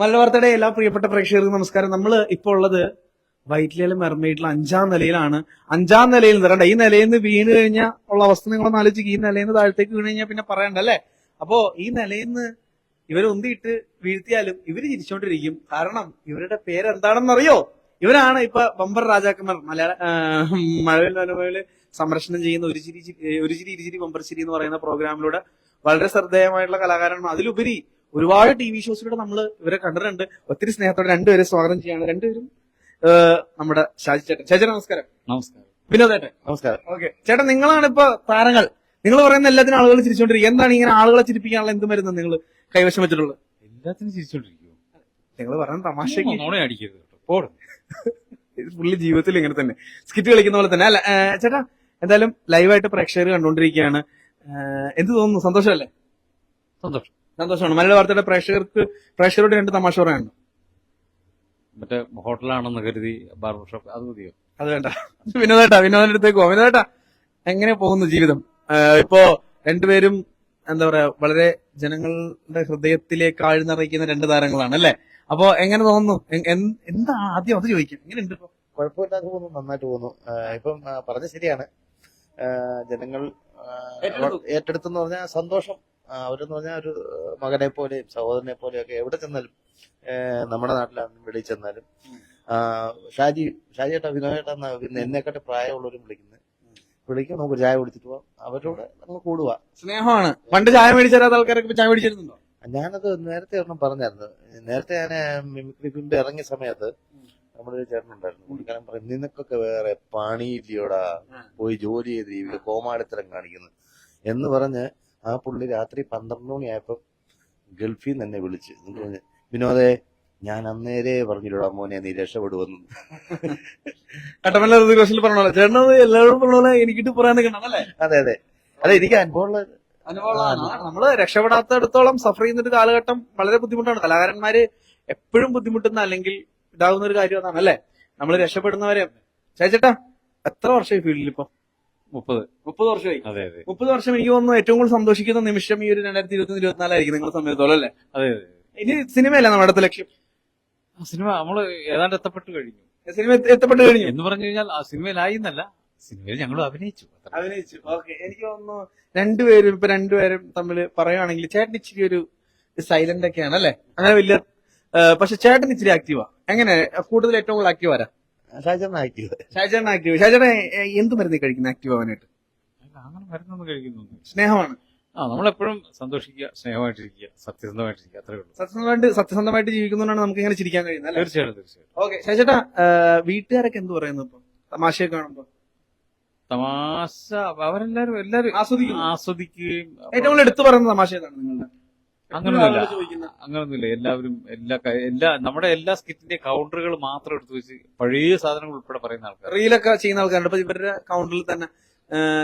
മലവാർത്തയുടെ എല്ലാ പ്രിയപ്പെട്ട പ്രേക്ഷകർക്കും നമസ്കാരം. നമ്മൾ ഇപ്പോൾ ഉള്ളത് വൈറ്റിലെ മെർമെയ്ഡിലെ അഞ്ചാം നിലയിലാണ്. അഞ്ചാം നിലയിൽ നിന്ന് ഈ നിലയിൽ നിന്ന് വീണ് കഴിഞ്ഞാൽ ഉള്ള അവസ്ഥ നിങ്ങളൊന്ന് ആലോചിക്കുക ഈ നിലയിൽ നിന്ന് താഴത്തേക്ക് വീണ് കഴിഞ്ഞാൽ പിന്നെ പറയണ്ട അല്ലേ? അപ്പോ ഈ നിലയിൽ നിന്ന് ഇവരൊന്നിട്ട് വീഴ്ത്തിയാലും ഇവർ ചിരിച്ചോണ്ടിരിക്കും. കാരണം ഇവരുടെ പേര് എന്താണെന്നറിയോ ഇവരാണ് ഇപ്പൊ ബമ്പർ രാജാക്കന്മാർ. മലയാള മഴവിൽ മനോമയിൽ സംരക്ഷണം ചെയ്യുന്ന ഒരു ചിരി ഒരു ചിരി ഇരുചിരി ബമ്പർ ചിരി എന്ന് പറയുന്ന പ്രോഗ്രാമിലൂടെ വളരെ ശ്രദ്ധേയമായിട്ടുള്ള കലാകാരന്മാർ. അതിലുപരി ഒരുപാട് ടി വി ഷോസിലൂടെ നമ്മൾ ഇവരെ കണ്ടിട്ടുണ്ട്. ഒത്തിരി സ്നേഹത്തോടെ രണ്ടുപേരെ സ്വാഗതം ചെയ്യാണ്. രണ്ടുപേരും നമ്മുടെ ഷാജി ചേട്ടൻ. ഷാജി നമസ്കാരം. നമസ്കാരം. വിനോദേട്ടൻ നമസ്കാരം. ഓക്കെ. ചേട്ടൻ നിങ്ങളാണ് ഇപ്പൊ താരങ്ങൾ. നിങ്ങൾ പറയുന്ന എല്ലാത്തിനും ആളുകൾ ചിരിച്ചോണ്ടിരിക്കും. എന്താണ് ഇങ്ങനെ ആളുകളെ ചിരിപ്പിക്കാനുള്ള എന്ത് മരുന്ന് നിങ്ങൾ കൈവശം വെച്ചിട്ടുള്ളത്? എല്ലാത്തിനും ചിരിച്ചോണ്ടിരിക്കും നിങ്ങൾ പറയുന്ന തമാശക്ക് അടിക്കരുത് പുള്ളി ജീവിതത്തിൽ ഇങ്ങനെ തന്നെ. സ്കിറ്റ് കളിക്കുന്ന പോലെ തന്നെ. അല്ല ചേട്ടാ എന്തായാലും ലൈവായിട്ട് പ്രേക്ഷകർ കണ്ടുകൊണ്ടിരിക്കുകയാണ്. എന്ത് തോന്നുന്നു? സന്തോഷമല്ലേ? സന്തോഷം. സന്തോഷമാണ്. മലയാള വാർത്തയുടെ പ്രേക്ഷകർക്ക് പ്രേക്ഷകരോട് രണ്ട് തമാശ പറയാനുണ്ട്. മറ്റേ ഹോട്ടലാണെന്ന് കരുതി ബാർബർ ഷോപ്പ് അത് മതിയോ? അത് വേണ്ട. വിനോദേട്ടാ വിനോദിന്റെ അടുത്തേക്ക് പോവാം വിനോദേട്ടാ എങ്ങനെ പോകുന്നു ജീവിതം? ഇപ്പോ രണ്ടുപേരും എന്താ പറയാ വളരെ ജനങ്ങളുടെ ഹൃദയത്തിലേക്ക് ആഴ്ന്നറിയിക്കുന്ന രണ്ട് താരങ്ങളാണ് അല്ലെ? അപ്പോ എങ്ങനെ തോന്നുന്നു? എന്താ ആദ്യം അത് ചോദിക്കും. എങ്ങനെയുണ്ട് ഇപ്പൊ? കുഴപ്പമില്ലാതെ പോകുന്നു നന്നായിട്ട് പോകുന്നു. ഇപ്പം പറഞ്ഞ ശരിയാണ്. ജനങ്ങൾ. ഏറ്റെടുത്തെന്ന് പറഞ്ഞാൽ സന്തോഷം അവരെന്ന് പറഞ്ഞാൽ ഒരു മകനെ പോലെയും സഹോദരനെ പോലെയും ഒക്കെ എവിടെ ചെന്നാലും നമ്മുടെ നാട്ടിലാണെങ്കിലും വെളിയിൽ ചെന്നാലും. ഷാജി ഷാജി ഏട്ടാ വിനോദ് ഏട്ടാ എന്നാ പിന്നെ എന്നെക്കാട്ട് പ്രായമുള്ളവരും വിളിക്കുന്നത് വിളിക്കും നമുക്ക് ചായ കുടിച്ചിട്ട് പോവാം. അവരോട് നമ്മൾ കൂടുക. സ്നേഹമാണ്. പണ്ട് ചായ മേടിച്ചാൽ ആൾക്കാരൊക്കെ ചായ മേടിച്ചിരുന്നുണ്ടോ? ഞാനത് നേരത്തെ ഒരെണ്ണം പറഞ്ഞായിരുന്നു. നേരത്തെ ഞാൻ മിമിക്രി ഫിലിം ഇറങ്ങിയ സമയത്ത് നമ്മുടെ ഒരു ചേട്ടനുണ്ടായിരുന്നു പുള്ളിക്കാരൻ പറയും നിനക്കൊക്കെ വേറെ പണിയില്ലയോടാ? പോയി ജോലി ചെയ്ത് ജീവിക്കുക കോമാളിത്തരം കാണിക്കുന്നു. എന്ന് പറഞ്ഞ് ആ പുള്ളി രാത്രി പന്ത്രണ്ട് മണിയായപ്പോ ഗൾഫിൽ നിന്ന് എന്നെ വിളിച്ച്. എന്നിട്ട് പറഞ്ഞു വിനോദേ ഞാൻ അന്നേരെ പറഞ്ഞില്ലടാ മോനെ നീ രക്ഷപ്പെടുവെന്ന്. ഋതുകോശിൽ പറഞ്ഞോളെ. എല്ലാവരും പറഞ്ഞോളെ. എനിക്കിട്ട് അല്ലേ? അതെ അതെ. അതെ എനിക്ക് അനുഭവമുള്ള അനുഭവമാണ് നമ്മൾ രക്ഷപ്പെടാത്തടത്തോളം സഫർ ചെയ്യുന്ന ഒരു കാലഘട്ടം വളരെ ബുദ്ധിമുട്ടാണ്. കലാകാരന്മാര് എപ്പോഴും ബുദ്ധിമുട്ടുന്ന അല്ലെങ്കിൽ ഇതാകുന്ന ഒരു കാര്യം അതാണ് അല്ലേ? നമ്മൾ രക്ഷപ്പെടുന്നവരെ ചേച്ചേട്ടാ എത്ര വർഷമായി ഫീൽഡിൽ ഇപ്പൊ? മുപ്പത്. മുപ്പത് വർഷമായി. അതെ അതെ. മുപ്പത് വർഷം എനിക്ക് തോന്നുന്നു ഏറ്റവും കൂടുതൽ സന്തോഷിക്കുന്ന നിമിഷം ഈ ഒരു രണ്ടായിരത്തി ഇരുപത്തി ഇരുപത്തിനാലായിരിക്കും നിങ്ങളുടെ സമയത്തോളം അല്ലേ? അതെ അതെ. ഇനി സിനിമയല്ല നമ്മുടെ അടുത്ത ലക്ഷ്യം? സിനിമ നമ്മൾ ഏതാണ്ട് എത്തപ്പെട്ട് കഴിഞ്ഞു. സിനിമ എത്തി- എത്തപ്പെട്ട് കഴിഞ്ഞു. എന്ന് പറഞ്ഞു കഴിഞ്ഞാൽ ആ സിനിമയിലായി എന്നല്ല സിനിമയിൽ ഞങ്ങൾ അഭിനയിച്ചു. അഭിനയിച്ചു. ഓക്കെ. എനിക്ക് തോന്നുന്നു രണ്ടുപേരും ഇപ്പൊ രണ്ടുപേരും തമ്മിൽ പറയുകയാണെങ്കിൽ ചേട്ടൻ ഇച്ചിരി ഒരു സൈലന്റ് ഒക്കെയാണ് അല്ലെ? അങ്ങനെ വലിയ പക്ഷെ ചേട്ടൻ ഇച്ചിരി ആക്റ്റീവാ എങ്ങനെ? കൂടുതൽ ഏറ്റവും കൂടുതൽ ആക്റ്റീവ് ആരാ? ആക്റ്റീവ് ഷാജേട്ടൻ ആക്റ്റീവ് ഷാജേട്ടൻ ഏഹ്, എന്ത് മരുന്ന് കഴിക്കുന്നത് ആക്റ്റീവ് ആവാനായിട്ട് അങ്ങനെ മരുന്നൊന്നും കഴിക്കുന്നൊന്നും സ്നേഹമാണ്. ആ നമ്മളെപ്പോഴും സന്തോഷിക്കുക സ്നേഹമായിട്ടിരിക്കുക സത്യസന്ധമായിട്ടിരിക്കുക. അത്രേ ഉള്ളൂ. സത്യസന്ധമായിട്ട് സത്യസന്ധമായിട്ട് ജീവിക്കുന്നതുകൊണ്ടാണ് നമുക്ക് ഇങ്ങനെ ചിരിക്കാൻ കഴിയുന്നത് തീർച്ചയായിട്ടും തീർച്ചയായിട്ടും. ഓക്കെ ഏഹ്, വീട്ടുകാരൊക്കെ എന്ത് പറയുന്നു ഇപ്പൊ? തമാശയൊക്കെ കാണുമ്പോ? തമാശ അവരെല്ലാരും എല്ലാരും ആസ്വദിക്കും ആസ്വദിക്കുകയും ഏറ്റവും കൂടുതൽ എടുത്തു പറയുന്ന തമാശ ഏതാണ് നിങ്ങളുടെ? അങ്ങനൊന്നുമില്ല. അങ്ങനൊന്നുമില്ല. എല്ലാവരും എല്ലാ എല്ലാ നമ്മുടെ എല്ലാ സ്കിറ്റിന്റെ കൗണ്ടറുകൾ മാത്രം എടുത്തു വെച്ച് പഴയ സാധനങ്ങൾ ഉൾപ്പെടെ പറയുന്ന ആൾക്കാർ. റീലൊക്കെ ചെയ്യുന്ന ആൾക്കാരുണ്ട്. അപ്പൊ ഇവരുടെ കൗണ്ടറിൽ തന്നെ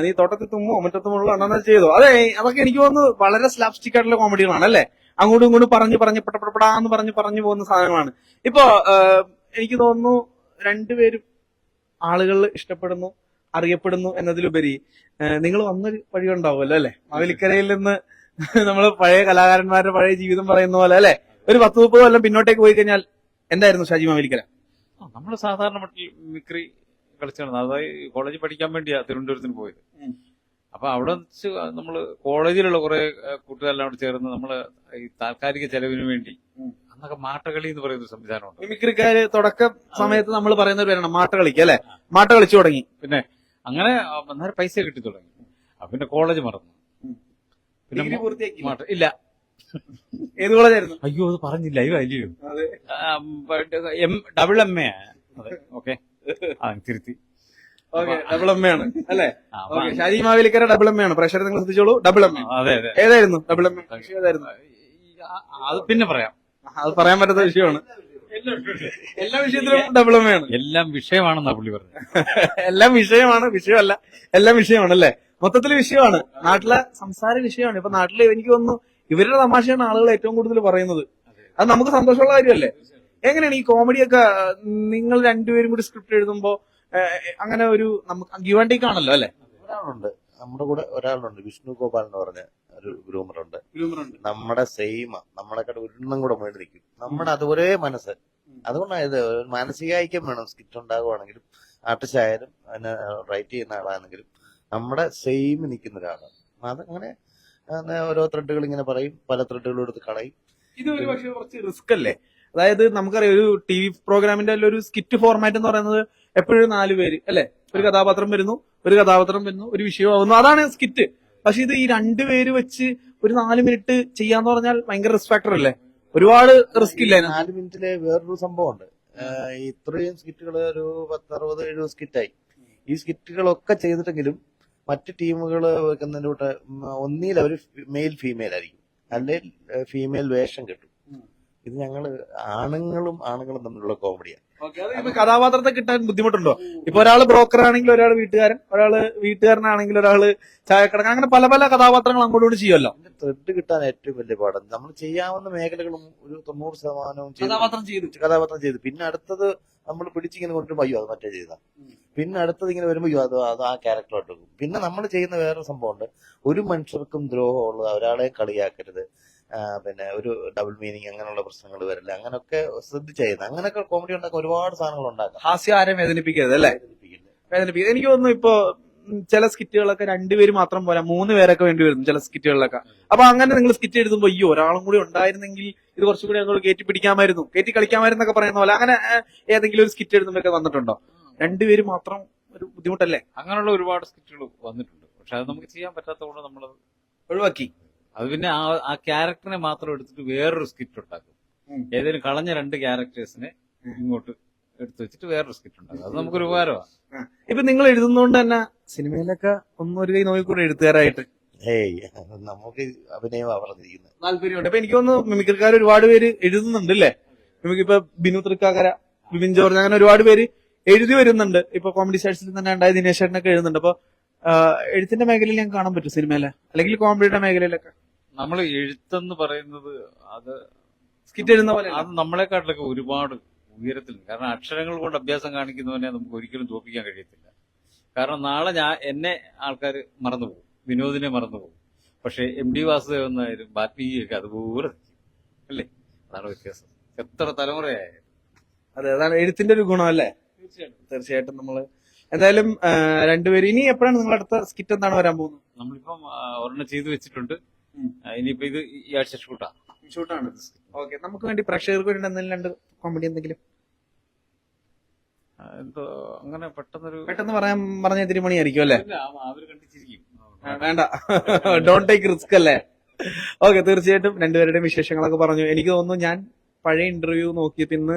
നീ തോട്ടത്തിൽ തുമ്മോ മറ്റത്തുമുള്ള അണ്ണാ ചെയ്തോ? അതെ അതൊക്കെ എനിക്ക് തോന്നുന്നു വളരെ സ്ലാപ്സ്റ്റിക് ആയിട്ടുള്ള കോമഡികളാണ് അല്ലേ? അങ്ങോട്ടും ഇങ്ങോട്ടും പറഞ്ഞ് പറഞ്ഞ് പടപടപടാന്ന് പറഞ്ഞ് പറഞ്ഞു പോകുന്ന സാധനങ്ങളാണ്. ഇപ്പോ എനിക്ക് തോന്നുന്നു രണ്ടുപേരും ആളുകൾ ഇഷ്ടപ്പെടുന്നു അറിയപ്പെടുന്നു എന്നതിലുപരി നിങ്ങൾ വന്നൊരു വഴി ഉണ്ടാവുമല്ലോ അല്ലെ മാവേലിക്കരയിൽ നിന്ന് നമ്മൾ പഴയ കലാകാരന്മാരുടെ പഴയ ജീവിതം പറയുന്ന പോലെ അല്ലെ? ഒരു പത്ത് മുപ്പത് കൊല്ലം പിന്നോട്ടേക്ക് പോയി കഴിഞ്ഞാൽ എന്തായിരുന്നു ഷാജി മാവേലിക്കര? നമ്മൾ സാധാരണ മട്ടിൽ മിക്രി കളിച്ചാണ്. അതായത് കോളേജിൽ പഠിക്കാൻ വേണ്ടിയാ തിരുവനന്തപുരത്തിന് പോയത്. അപ്പൊ അവിടെ വെച്ച് നമ്മൾ കോളേജിലുള്ള കുറെ കൂട്ടുകാരെല്ലാം കൂടെ ചേർന്ന് നമ്മൾ ഈ താൽക്കാലിക ചെലവിന് വേണ്ടി അന്നൊക്കെ മാട്ടകളി എന്ന് പറയുന്ന സംവിധാനമുണ്ട്. മിമിക്രിക്കാര് തുടക്ക സമയത്ത് നമ്മൾ പറയുന്ന ഒരു പേരാണ് മാട്ട കളിക്കുക അല്ലെ? മാട്ട കളിച്ചു തുടങ്ങി. പിന്നെ അങ്ങനെ അന്നേരം പൈസ കിട്ടി തുടങ്ങി. അപ്പൊ പിന്നെ കോളേജ് മറന്നു. ഡിഗ്രി പൂർത്തിയാക്കി ഇല്ല. ഏത് കോളേജായിരുന്നു? അയ്യോ അത് പറഞ്ഞില്ല. അയ്യോ അല്ലയോ അതെ. ഡബിൾ എം എ ഓക്കെ തിരുത്തി. ഓക്കെ ഡബിൾ എം ആണ് അല്ലെ? ഷാജി മാവേലിക്കര ഡബിൾ എം ആണ്. പ്രഷർ നിങ്ങൾ ശ്രദ്ധിച്ചോളൂ ഡബിൾ എം അതെ അതെ. ഏതായിരുന്നു? ഡബിൾ എം ഏതായിരുന്നു അത്. പിന്നെ പറയാം. അത് പറയാൻ പറ്റാത്ത വിഷയമാണ്. എല്ലാ വിഷയത്തിലും ഡബിൾ എം ആണ്. എല്ലാം വിഷയമാണെന്നാ പുള്ളി പറഞ്ഞത്. എല്ലാം വിഷയമാണ് വിഷയമല്ല. എല്ലാം വിഷയമാണ് അല്ലെ? മൊത്തത്തിൽ വിഷയമാണ്. നാട്ടിലെ സംസാര വിഷയമാണ്. ഇപ്പൊ നാട്ടിൽ എനിക്ക് വന്നു ഇവരുടെ തമാശയാണ് ആളുകൾ ഏറ്റവും കൂടുതൽ പറയുന്നത്. അത് നമുക്ക് സന്തോഷമുള്ള കാര്യമല്ലേ? എങ്ങനെയാണ് ഈ കോമഡിയൊക്കെ നിങ്ങൾ രണ്ടുപേരും കൂടി സ്ക്രിപ്റ്റ് എഴുതുമ്പോ അങ്ങനെ ഒരു നമുക്ക് ഗിവ് ആൻഡ് ടേക്ക് ആണല്ലോ അല്ലെ? ഒരാളുണ്ട്. നമ്മുടെ കൂടെ ഒരാളുണ്ട്. വിഷ്ണു ഗോപാൽ എന്ന് പറഞ്ഞ ഒരു ഗ്രൂമറുണ്ട്. നമ്മുടെ സെയിം നമ്മളെക്കാട്ട് ഒരെണ്ണം കൂടെ മേടി നിൽക്കും. നമ്മുടെ അതുപോലെ മനസ്സ്. അതുകൊണ്ടാണ് ഇത് മാനസിക ഐക്യം വേണം. സ്കിറ്റ് ഉണ്ടാകുവാണെങ്കിലും ആർട്ടിസ്റ്റ് ആയാലും അതിനെ റൈറ്റ് ചെയ്യുന്ന ആളാണെങ്കിലും. നമ്മുടെ സെയിം നിൽക്കുന്ന ഒരാളാണ്. അതങ്ങനെ അങ്ങനെ ഓരോ ത്രെഡുകൾ ഇങ്ങനെ പറയും പല ത്രെഡുകളും എടുത്ത് കളയും. ഇത് ഒരു പക്ഷേ കുറച്ച് റിസ്ക് അല്ലേ? അതായത് നമുക്കറിയാം ഒരു ടി വി പ്രോഗ്രാമിന്റെ ഒരു സ്കിറ്റ് ഫോർമാറ്റ് എന്ന് പറയുന്നത് എപ്പോഴും നാല് പേര് അല്ലെ? ഒരു കഥാപാത്രം വരുന്നു ഒരു കഥാപാത്രം വരുന്നു ഒരു വിഷയമാവുന്നു അതാണ് സ്കിറ്റ് പക്ഷെ ഇത് ഈ രണ്ട് പേര് വെച്ച് ഒരു നാല് മിനിറ്റ് ചെയ്യാന്ന് പറഞ്ഞാൽ ഭയങ്കര റിസ്ക് ഫാക്ടർ അല്ലേ? ഒരുപാട് റിസ്ക് ഇല്ല? നാല് മിനിറ്റിലെ വേറൊരു സംഭവമുണ്ട്. ഇത്രയും സ്കിറ്റുകൾ ഒരു പത്ത് അറുപത് എഴുപത് സ്കിറ്റായി ഈ സ്കിറ്റുകളൊക്കെ ചെയ്തിട്ടെങ്കിലും മറ്റ് ടീമുകൾ വെക്കുന്നതിന്റെ കൂട്ട് ഒന്നിൽ അവർ മെയിൽ ഫീമെയിൽ ആയിരിക്കും. അല്ലെങ്കിൽ ഫീമെയിൽ വേഷം കിട്ടും. ഇത് ഞങ്ങൾ ആണുങ്ങളും ആണുങ്ങളും തമ്മിലുള്ള കോമഡിയാണ് ഇപ്പൊ കഥാപാത്രത്തെ കിട്ടാൻ ബുദ്ധിമുട്ടുണ്ടോ? ഇപ്പൊ ഒരാൾ ബ്രോക്കർ ആണെങ്കിൽ ഒരാൾ വീട്ടുകാരൻ ഒരാൾ വീട്ടുകാരനാണെങ്കിൽ ഒരാൾ ചായക്കടക്കാൻ അങ്ങനെ പല പല കഥാപാത്രങ്ങൾ അങ്ങോട്ടും ചെയ്യുമല്ലോ. ത്രെഡ് കിട്ടാൻ ഏറ്റവും വലിയ പാടാണ് നമ്മൾ ചെയ്യാവുന്ന മേഖലകളും ഒരു തൊണ്ണൂറ് ശതമാനവും കഥാപാത്രം ചെയ്തു. കഥാപാത്രം ചെയ്തു. പിന്നെ അടുത്തത് നമ്മൾ പിടിച്ചിങ്ങനെ കൊണ്ടുവരുമ്പോൾ അയ്യോ അത് മറ്റേ ചെയ്ത. പിന്നെ അടുത്തത് ഇങ്ങനെ വരുമ്പോൾ അയ്യോ അത് അത് ആ ക്യാരക്ടറായിട്ട് പിന്നെ നമ്മൾ ചെയ്യുന്ന വേറൊരു സംഭവമുണ്ട്. ഒരു മനുഷ്യർക്കും ദ്രോഹമുള്ളത് ഒരാളെ കളിയാക്കരുത്. പിന്നെ ഒരു ഡബിൾ മീനിങ് അങ്ങനെയുള്ള പ്രശ്നങ്ങൾ വരില്ല. അങ്ങനെയൊക്കെ ശ്രദ്ധിച്ചായിരുന്നു. അങ്ങനെയൊക്കെ കോമഡി ഉണ്ടാക്കാൻ ഒരുപാട് സാധനങ്ങൾ ഉണ്ടാക്കാം. ഹാസ്യം ആരെ വേദനിപ്പിക്കരുത് അല്ലേ? വേദനിപ്പിക്കരുത്. എനിക്ക് തോന്നുന്നു ഇപ്പൊ ചില സ്കിറ്റുകളൊക്കെ രണ്ടുപേര് മാത്രം പോരാ മൂന്ന് പേരൊക്കെ വേണ്ടി വരുന്നു ചില സ്കിറ്റുകളിലൊക്കെ. അപ്പൊ അങ്ങനെ നിങ്ങൾ സ്കിറ്റ് എഴുതുമ്പോ അയ്യോ ഒരാളും കൂടി ഉണ്ടായിരുന്നെങ്കിൽ ഇത് കുറച്ചുകൂടി ഞങ്ങൾ കയറ്റി പിടിക്കാമായിരുന്നു. കയറ്റി കളിക്കാമായിരുന്നൊക്കെ പറയുന്ന പോലെ അങ്ങനെ ഏതെങ്കിലും ഒരു സ്കിറ്റ് എഴുതുമ്പോഴൊക്കെ വന്നിട്ടുണ്ടോ? രണ്ടുപേര് മാത്രം ഒരു ബുദ്ധിമുട്ടല്ലേ? അങ്ങനെയുള്ള ഒരുപാട് സ്കിറ്റുകൾ വന്നിട്ടുണ്ട്. പക്ഷെ അത് നമുക്ക് ചെയ്യാൻ പറ്റാത്തതുകൊണ്ട് നമ്മൾ ഒഴിവാക്കി. അത് പിന്നെ ആ ആ ക്യാരക്ടറിനെ മാത്രം എടുത്തിട്ട് വേറൊരു സ്കിറ്റ് ഉണ്ടാക്കും. ഏതെങ്കിലും കളഞ്ഞ രണ്ട് ക്യാരക്ടേഴ്സിനെ ഇങ്ങോട്ട് എടുത്തു വെച്ചിട്ട് വേറൊരു സ്കിറ്റ് ഉണ്ടാക്കും. അത് നമുക്കൊരു ഉപകാരമാണ് ഇപ്പൊ നിങ്ങൾ എഴുതുന്നോണ്ട് തന്നെ സിനിമയിലൊക്കെ ഒന്നും ഒരു കൈ നോക്കിക്കൂടെ എഴുത്തുകാരായിട്ട്. ഏയ് നമുക്ക് അഭിനയം പറഞ്ഞിരിക്കുന്നത്. താല്പര്യമുണ്ട്. അപ്പൊ എനിക്ക് തോന്നുന്നു മിമിക്രിക്കാർ ഒരുപാട് പേര് എഴുതുന്നുണ്ട് അല്ലേ? നമുക്ക് ഇപ്പൊ ബിനു തൃക്കാക്കര ബിബിൻ ജോർജ് അങ്ങനെ ഒരുപാട് പേര് എഴുതി വരുന്നുണ്ട്. ഇപ്പൊ കോമഡി സ്റ്റാർസിൽ തന്നെ ഉണ്ടായ ദിനേശ് ചേട്ടനൊക്കെ എഴുതുന്നുണ്ട്. അപ്പൊ എഴുത്തിന്റെ മേഖലയിൽ ഞാൻ കാണാൻ പറ്റും സിനിമയിലെ? അല്ലെങ്കിൽ കോമഡിയുടെ മേഖലയിലൊക്കെ? നമ്മൾ എഴുത്തെന്ന് പറയുന്നത് അത് സ്കിറ്റ് എഴുതുന്ന പോലെ അത് നമ്മളെക്കാട്ടിലൊക്കെ ഒരുപാട് ഉയരത്തിൽ കാരണം അക്ഷരങ്ങൾ കൊണ്ട് അഭ്യാസം കാണിക്കുന്നവനെ നമുക്ക് ഒരിക്കലും തോപ്പിക്കാൻ കഴിയത്തില്ല. കാരണം നാളെ ഞാൻ എന്നെ ആൾക്കാർ മറന്നുപോകും. വിനോദിനെ മറന്നുപോകും. പക്ഷെ എം ഡി വാസുദേവൻ നായരും ബാത്മീകിയൊക്കെ അതുപോലെ. അല്ലേ? അതാണ് വ്യത്യാസം. എത്ര തലമുറയായാലും. അതെ അതാണ് എഴുത്തിന്റെ ഒരു ഗുണം അല്ലേ? തീർച്ചയായിട്ടും. തീർച്ചയായിട്ടും നമ്മൾ എന്തായാലും രണ്ടുപേരും. ഇനി എപ്പോഴാണ് നിങ്ങൾ അടുത്ത സ്കിറ്റ് എന്താണ് വരാൻ പോകുന്നത്? നമ്മളിപ്പം ഒരെണ്ണം ചെയ്തു വെച്ചിട്ടുണ്ട്. ഇനിയിപ്പോ ഇത് ഈ ആഴ്ച ഷൂട്ടാ ഷൂട്ടാണ് ഓക്കെ നമുക്ക് വേണ്ടി പ്രേക്ഷകർക്ക് വേണ്ടി എന്തെങ്കിലും രണ്ട് കോമഡി എന്തെങ്കിലും? എന്തോ അങ്ങനെ പെട്ടെന്നൊരു പെട്ടെന്ന് പറയാൻ പറഞ്ഞ ഇത്തിരി മണിയായിരിക്കും അല്ലേ? വേണ്ട. ഡോണ്ട് ടേക്ക് റിസ്ക് അല്ലേ? ഓക്കെ തീർച്ചയായിട്ടും രണ്ടുപേരുടെയും വിശേഷങ്ങളൊക്കെ പറഞ്ഞു. എനിക്ക് തോന്നുന്നു ഞാൻ പഴയ ഇന്റർവ്യൂ നോക്കിയിട്ട് ഇന്ന്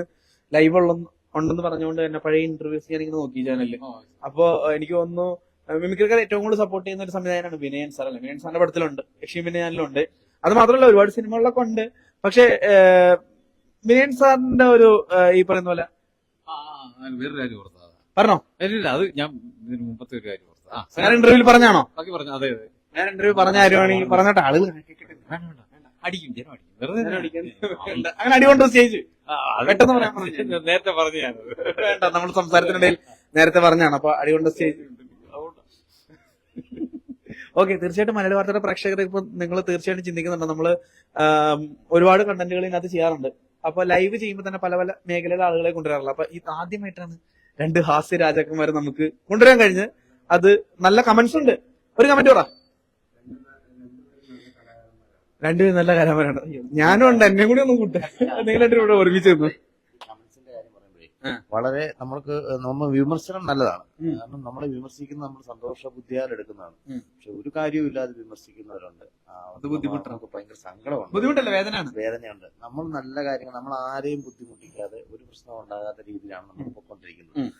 ലൈവ് ഉള്ള ഉണ്ടെന്ന് പറഞ്ഞുകൊണ്ട് തന്നെ പഴയ ഇന്റർവ്യൂസ് ഞാൻ ഇങ്ങനെ നോക്കി ചാനലിൽ അപ്പോ എനിക്ക് തോന്നുന്നു മിമിക്രിക്കാർ ഏറ്റവും കൂടുതൽ സപ്പോർട്ട് ചെയ്യുന്ന ഒരു സംവിധാനമാണ് വിനയൻ സാർ അല്ലെ? വിനയൻ സാറിന്റെ പടത്തിലുണ്ട്. യക്ഷി വിനയാനിലുണ്ട്. അത് മാത്രമല്ല ഒരുപാട് സിനിമകളിലൊക്കെ ഉണ്ട്. പക്ഷെ വിനയൻ സാറിന്റെ ഒരു ഈ പറയുന്ന പോലെ വേറൊരു കാര്യം പറഞ്ഞോ? ഇല്ല അത് ഞാൻ ഇതിന് മുമ്പത്തെ ഒരു കാര്യം ഓർത്തത് ആ ഞാൻ ഇന്റർവ്യൂവിൽ പറഞ്ഞാണോ? ബാക്കി പറഞ്ഞു അതെ അതെ. ഞാൻ ഇന്റർവ്യൂ പറഞ്ഞ കാര്യമാണെങ്കിൽ പറഞ്ഞിട്ട്. ആളുകൾ അടിക്കും ജനം അടിക്കും. വെറുതെ ഞാൻ അടിക്കും. അടിക്കാൻ- അങ്ങനെ അടികൊണ്ട് സ്റ്റേജ് ആ, പെട്ടെന്ന് പറയാൻ. നേരത്തെ പറഞ്ഞു ഞാനത്. വേണ്ട നമ്മൾ സംസാരത്തിനിടയിൽ നേരത്തെ പറഞ്ഞാണ്. അപ്പൊ അടികൊണ്ട് സ്റ്റേജ് ഓക്കെ തീർച്ചയായിട്ടും മലയാള വാർത്തയുടെ പ്രേക്ഷകർ ഇപ്പൊ നിങ്ങൾ തീർച്ചയായിട്ടും ചിന്തിക്കുന്നുണ്ട്. നമ്മൾ ഒരുപാട് കണ്ടന്റുകൾ ഇതിനകത്ത് ചെയ്യാറുണ്ട്. അപ്പൊ ലൈവ് ചെയ്യുമ്പോൾ തന്നെ പല പല മേഖലയിലെ ആളുകളെ കൊണ്ടുവരാറില്ല അപ്പൊ ഇത് ആദ്യമായിട്ടാണ് രണ്ട് ഹാസ്യ രാജാക്കന്മാരെ നമുക്ക് കൊണ്ടുവരാൻ കഴിഞ്ഞ് അത് നല്ല കമന്റ്സ് ഉണ്ട്. ഒരു കമന്റ് പറ. രണ്ടുപേരും നല്ല കലാപരാണ് ഞാനും ഉണ്ട്. എന്നെ കൂടി ഒന്നും കൂട്ടുക നിങ്ങൾ രണ്ടുപേരും നിന്നു കമന്റ്സിന്റെ കാര്യം പറയുമ്പോഴേ ആ. വളരെ നമ്മൾക്ക് നമ്മൾ വിമർശനം നല്ലതാണ്. കാരണം നമ്മളെ വിമർശിക്കുന്ന നമ്മൾ സന്തോഷ ബുദ്ധിയാൽ എടുക്കുന്നതാണ്. പക്ഷെ ഒരു കാര്യവും ഇല്ലാതെ വിമർശിക്കുന്നവരുണ്ട്. അത് ബുദ്ധിമുട്ടാണ്. നമുക്ക് ഭയങ്കര സങ്കടമാണ് ബുദ്ധിമുട്ടല്ല? വേദനയാണ്. വേദനയുണ്ട്. നമ്മൾ നല്ല കാര്യങ്ങൾ നമ്മൾ ആരെയും ബുദ്ധിമുട്ടിക്കാതെ ഒരു പ്രശ്നം ഉണ്ടാകാത്ത രീതിയിലാണ് നമ്മൾ പൊയ്ക്കൊണ്ടിരിക്കുന്നത്.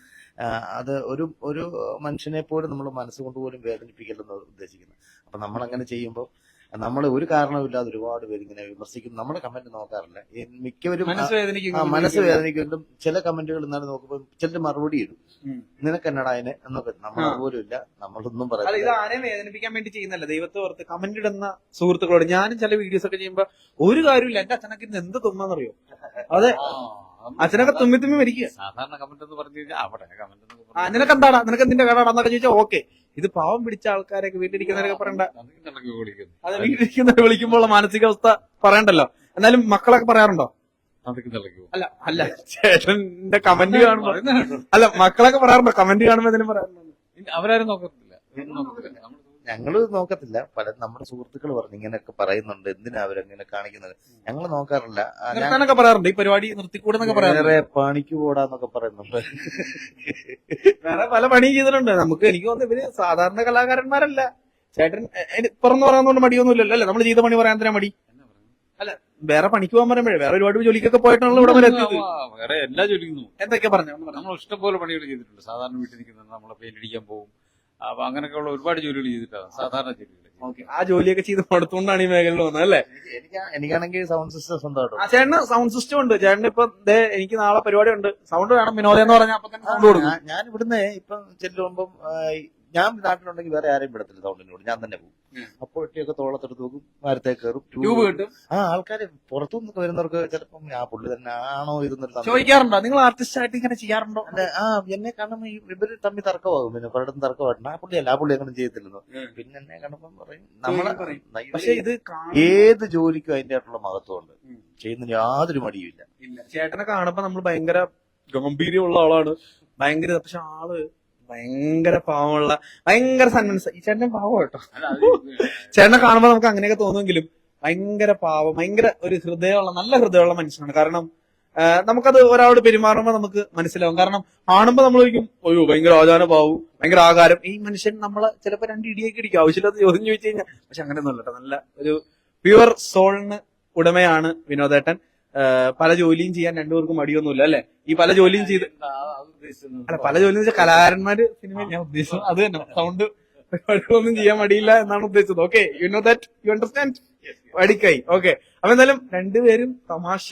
അത് ഒരു ഒരു മനുഷ്യനെ പോലും നമ്മൾ മനസ്സുകൊണ്ട് പോലും വേദനിപ്പിക്കില്ലെന്ന് ഉദ്ദേശിക്കുന്നത്. അപ്പൊ നമ്മൾ അങ്ങനെ ചെയ്യുമ്പോൾ നമ്മൾ ഒരു കാരണവുമില്ലാതെ ഒരുപാട് പേര് ഇങ്ങനെ വിമർശിക്കും. നമ്മുടെ കമന്റ് നോക്കാറില്ല. മിക്കവരും മനസ്സ് വേദനിക്കും ആ മനസ്സ് വേദനിക്കുമെങ്കിലും ചില കമന്റുകൾ ഇന്നാലും നോക്കുമ്പോൾ ചിലർ മറുപടി ഇടും. നിനക്ക് എന്നടാ അതിനെ എന്നൊക്കെ. നമ്മൾ പോലും ഇല്ല നമ്മളൊന്നും പറയാം ഇത് ആരെ ആരെയും വേദനിപ്പിക്കാൻ വേണ്ടി ചെയ്യുന്നല്ല ദൈവത്തെ ഓർത്ത് കമന്റ് ഇടുന്ന സുഹൃത്തുക്കളോട് ഞാനും ചില വീഡിയോസ് ഒക്കെ ചെയ്യുമ്പോ ഒരു കാര്യമില്ല എന്റെ അച്ഛനൊക്കെ ഇന്ന് എന്ത് തുമ്മെന്നറിയോ അതെ. അച്ഛനൊക്കെ തുമ്മി തുമ്മി മരിക്കുക. സാധാരണ കമന്റ് എന്ന് പറഞ്ഞു കഴിഞ്ഞാൽ അവിടെ കമന്റ് നിനക്ക് എന്താടാ നിനക്ക് എന്തിന്റെ കടാടാന്നൊക്കെ ചോദിച്ചാൽ ഓക്കെ ഇത് പാവം പിടിച്ച ആൾക്കാരൊക്കെ വീട്ടിലിരിക്കുന്നവരൊക്കെ പറയണ്ട. അതെ വീട്ടിലിരിക്കുന്നവരെ വിളിക്കുമ്പോൾ ഉള്ള മാനസികാവസ്ഥ പറയണ്ടല്ലോ. എന്നാലും മക്കളൊക്കെ പറയാറുണ്ടോ? അല്ല അല്ല. ചേട്ടന്റെ കമന്റ് കാണുമ്പോ അല്ല മക്കളൊക്കെ പറയാറുണ്ടോ? കമന്റ് കാണുമ്പോ എന്തെങ്കിലും പറയാറുണ്ടോ? അവരാരും നോക്കത്തില്ല. അവരും നോക്കത്തില്ല ഞങ്ങൾ നോക്കത്തില്ല. പല നമ്മുടെ സുഹൃത്തുക്കൾ പറഞ്ഞു ഇങ്ങനെയൊക്കെ പറയുന്നുണ്ട്. എന്തിനാ അവരങ്ങനെ കാണിക്കുന്നത്? ഞങ്ങൾ നോക്കാറില്ല. പറയാറുണ്ട്. ഈ പരിപാടി നിർത്തിക്കൂടെന്നൊക്കെ പണിക്ക് പോടാന്നൊക്കെ പറയുന്നുണ്ട്. വേറെ പല പണി ചെയ്തിട്ടുണ്ട്. നമുക്ക് എനിക്ക് തോന്നുന്നു ഇവർ സാധാരണ കലാകാരന്മാരല്ല. ചേട്ടൻ പറഞ്ഞു പറയാന്നുകൊണ്ട് മടിയൊന്നുമില്ലല്ലോ അല്ലെ? നമ്മൾ ചെയ്ത പണി പറയാൻ തന്നെ മടി? അല്ല? വേറെ പണിക്ക് പോകാൻ പറയുമ്പോഴേ വേറെ ഒരുപാട് ജോലിക്കൊക്കെ പോയിട്ടാണല്ലോ ഇവിടെ വരെ എത്തിയത്. വേറെ എല്ലാ ജോലിക്കും എന്തൊക്കെ പറഞ്ഞു. നമ്മൾ ഇഷ്ടംപോലെ പണികൾ ചെയ്തിട്ടുണ്ട്. സാധാരണ വീട്ടിൽ നിൽക്കുന്നത് നമ്മളെ പെയിന്റ് അടിക്കാൻ പോകും. അപ്പൊ അങ്ങനെയൊക്കെയുള്ള ഒരുപാട് ജോലികൾ ചെയ്തിട്ടാണ് സാധാരണ ജോലികൾ ഓക്കെ. ആ ജോലിയൊക്കെ ചെയ്ത് മടുത്തുകൊണ്ടാണ് ഈ മേഖലയിൽ വന്നത് അല്ലേ? എനിക്ക് എനിക്കാണെങ്കിൽ സൗണ്ട് സിസ്റ്റം സ്വന്തമായിട്ട് ആ ചേട്ടന് സൗണ്ട് സിസ്റ്റം ഉണ്ട്. ചേട്ടന് ഇപ്പൊ ദേ എനിക്ക് നാളെ പരിപാടി ഉണ്ട്. സൗണ്ട് വേണം വിനോദം എന്ന് പറഞ്ഞാൽ അപ്പൊ തന്നെ സൗണ്ട് കൊടുക്കും. ഞാൻ- ഇവിടുന്ന് ഇപ്പം ചെല്ലുമ്പം ഞാൻ നാട്ടിലുണ്ടെങ്കിൽ വേറെ ആരെയും വിടത്തില്ല തൗണ്ടിനോട് ഞാൻ തന്നെ പോകും. ഒട്ടിയൊക്കെ തോളത്തെടുത്ത് നോക്കും മരത്തെ കയറും ട്യൂബ് കിട്ടും. ആ ആൾക്കാര് പുറത്തുനിന്നൊക്കെ വരുന്നവർക്ക് ചിലപ്പം ആ പുള്ളി തന്നെ ആണോ ഇതെന്നൊരു സംശയം. ചോദിക്കാറുണ്ടോ? നിങ്ങൾ ആർട്ടിസ്റ്റ് ആയിട്ട് ഇങ്ങനെ ചെയ്യാറുണ്ടോ? ആ എന്നെ കാണുമ്പോ ഈ ഇവർ തമ്മിൽ തർക്കമാകും. പിന്നെ പലയിടത്തും തർക്കമായിട്ടുണ്ട്. ആ പുള്ളിയല്ല ആ പുള്ളി അങ്ങനെ ചെയ്യത്തില്ലെന്ന്. പിന്നെ എന്നെ കാണുമ്പോൾ പറയും നമ്മളെ പക്ഷെ ഇത് ഏത് ജോലിക്കും അതിന്റെ ആയിട്ടുള്ള മഹത്വമുണ്ട്. ഉണ്ട് ചെയ്യുന്നതിന് യാതൊരു മടിയുമില്ല ചേട്ടനെ കാണുമ്പോ നമ്മൾ ഭയങ്കര ഗംഭീര്യമുള്ള ആളാണ്. ഭയങ്കര പക്ഷെ ആൾ ഭയങ്കര പാവമുള്ള ഭയങ്കര സന്മനസ് ഈ ചേട്ടൻ പാവം കേട്ടോ. ചേട്ടനെ കാണുമ്പോൾ നമുക്ക് അങ്ങനെയൊക്കെ തോന്നുമെങ്കിലും ഭയങ്കര പാവം ഭയങ്കര ഒരു ഹൃദയമുള്ള നല്ല ഹൃദയമുള്ള മനുഷ്യനാണ്. കാരണം നമുക്കത് ഒരാളോട് പെരുമാറുമ്പോ നമുക്ക് മനസ്സിലാവും. കാരണം കാണുമ്പോൾ നമ്മൾ ഒരിക്കും അയ്യോ ഭയങ്കര ആചാരം പാവും ഭയങ്കര ആകാരം. ഈ മനുഷ്യൻ നമ്മളെ ചിലപ്പോൾ രണ്ട് ഇടിയൊക്കെ ഇടിക്കും. ആവശ്യമില്ലാത്ത ചോദ്യം ചോദിച്ചു കഴിഞ്ഞാൽ പക്ഷെ അങ്ങനെയൊന്നും കേട്ടോ. നല്ല ഒരു പ്യുവർ സോളിന് ഉടമയാണ് വിനോദേട്ടൻ. പല ജോലിയും ചെയ്യാൻ രണ്ടുപേർക്കും മടിയൊന്നുമില്ല അല്ലെ? ഈ പല ജോലിയും ചെയ്ത് അല്ല പല ജോലിയും വെച്ചാൽ കലാകാരന്മാര് സിനിമയിൽ ഞാൻ ഉദ്ദേശിച്ചത് അത് തന്നെ സൗണ്ട് ഒന്നും ചെയ്യാൻ മടിയില്ല എന്നാണ് ഉദ്ദേശിച്ചത്. Okay you know that you understand വടിക്കായി okay അപ്പൊ എന്തായാലും രണ്ടുപേരും തമാശ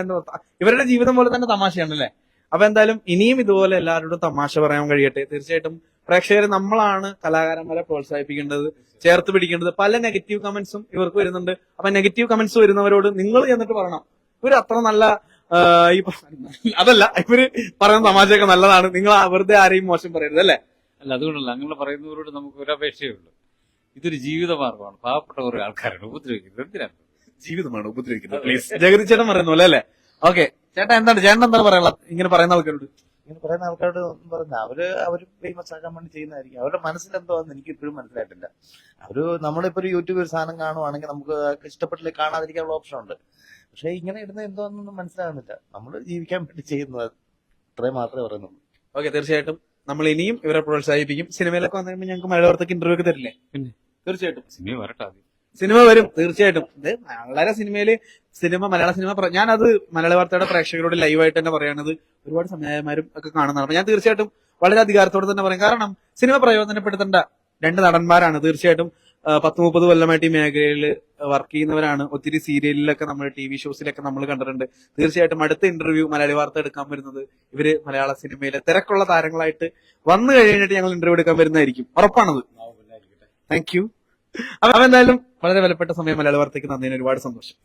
എന്താ ഇവരുടെ ജീവിതം പോലെ തന്നെ തമാശയാണല്ലേ അപ്പൊ എന്തായാലും ഇനിയും ഇതുപോലെ എല്ലാവരോടും തമാശ പറയാൻ കഴിയട്ടെ. തീർച്ചയായിട്ടും പ്രേക്ഷകർ നമ്മളാണ് കലാകാരന്മാരെ പ്രോത്സാഹിപ്പിക്കേണ്ടത് ചേർത്ത് പിടിക്കേണ്ടത്. പല നെഗറ്റീവ് കമന്റ്സും ഇവർക്ക് വരുന്നുണ്ട്. അപ്പൊ നെഗറ്റീവ് കമന്റ്സ് വരുന്നവരോട് നിങ്ങൾ ചെന്നിട്ട് പറയണം. ഇവർ അത്ര നല്ല ഈ അതല്ല ഇവർ പറയുന്ന തമാശയൊക്കെ നല്ലതാണ്. നിങ്ങൾ വെറുതെ ആരെയും മോശം പറയരുത് അല്ലേ? അല്ല അതുകൊണ്ടല്ല അങ്ങനെ പറയുന്നവരോട് നമുക്ക് ഒരു അപേക്ഷയേ ഉള്ളൂ. ഇതൊരു ജീവിത മാർഗമാണ് പാവപ്പെട്ട കുറെ ആൾക്കാരാണ് ഉപദ്രവിക്കുന്നത്. എന്തിനാണ് ജീവിതമാണ് ഉപദ്രവിക്കുന്നത് പ്ലീസ് ജഗതി ചേട്ടൻ പറയുന്നു അല്ലേ അല്ലേ? ഓക്കെ. ചേട്ടാ എന്താണ്? ചേട്ടൻ എന്താണ് പറയാനുള്ളത്? ഇങ്ങനെ പറയുന്ന ആൾക്കാരോട്. ഇങ്ങനെ പറയുന്ന ആൾക്കാരോട് ഒന്നും പറഞ്ഞ അവർ അവർ ഫേമസ് ആക്കാൻ വേണ്ടി ചെയ്യുന്നതായിരിക്കും. അവരുടെ മനസ്സിൽ എന്തോന്ന് എനിക്ക് ഇപ്പോഴും മനസ്സിലായിട്ടില്ല. അവർ നമ്മളിപ്പോ ഒരു യൂട്യൂബിൽ ഒരു സാധനം കാണുവാണെങ്കിൽ നമുക്ക് ഇഷ്ടപ്പെട്ടില്ല കാണാതിരിക്കാനുള്ള ഓപ്ഷൻ ഉണ്ട്. പക്ഷെ ഇങ്ങനെ ഇടുന്ന എന്തോന്നൊന്നും മനസ്സിലാകുന്നില്ല നമ്മൾ ജീവിക്കാൻ വേണ്ടി ചെയ്യുന്നത് ഇത്രയും മാത്രമേ പറയുന്നുള്ളൂ. ഓക്കെ തീർച്ചയായിട്ടും നമ്മൾ ഇനിയും ഇവരെ പ്രോത്സാഹിപ്പിക്കും. സിനിമയിലൊക്കെ വന്നു കഴിയുമ്പോൾ ഞങ്ങൾക്ക് മലയാളത്തേക്ക് ഇന്റർവ്യൂ ഒക്കെ തരില്ലേ? പിന്നെ. തീർച്ചയായിട്ടും. സിനിമ വരട്ടെ സിനിമ വരും തീർച്ചയായിട്ടും. ഇത് വളരെ സിനിമയിൽ സിനിമ മലയാള സിനിമ ഞാൻ അത് മലയാള വാർത്തയുടെ പ്രേക്ഷകരോട് ലൈവായിട്ട് തന്നെ പറയണത് ഒരുപാട് സമയമാരും ഒക്കെ കാണുന്നതാണ്. ഞാൻ തീർച്ചയായിട്ടും വളരെ അധികാരത്തോടെ തന്നെ പറയും. കാരണം സിനിമ പ്രയോജനപ്പെടുത്തേണ്ട രണ്ട് നടന്മാരാണ്. തീർച്ചയായിട്ടും പത്ത് മുപ്പത് കൊല്ലമായിട്ട് ഈ മേഖലയിൽ വർക്ക് ചെയ്യുന്നവരാണ്. ഒത്തിരി സീരിയലിലൊക്കെ നമ്മൾ ടി വി ഷോസിലൊക്കെ നമ്മൾ കണ്ടിട്ടുണ്ട്. തീർച്ചയായിട്ടും അടുത്ത ഇന്റർവ്യൂ മലയാളി വാർത്ത എടുക്കാൻ വരുന്നത് ഇവർ മലയാള സിനിമയിലെ തിരക്കുള്ള താരങ്ങളായിട്ട് വന്നു കഴിഞ്ഞിട്ട് ഞങ്ങൾ ഇന്റർവ്യൂ എടുക്കാൻ വരുന്നതായിരിക്കും. ഉറപ്പാണത്. താങ്ക് യു അപ്പൊ എന്തായാലും വളരെ വിലപ്പെട്ട സമയം മലയാള വാർത്തയ്ക്ക് നന്ദിന് ഒരുപാട് സന്തോഷം.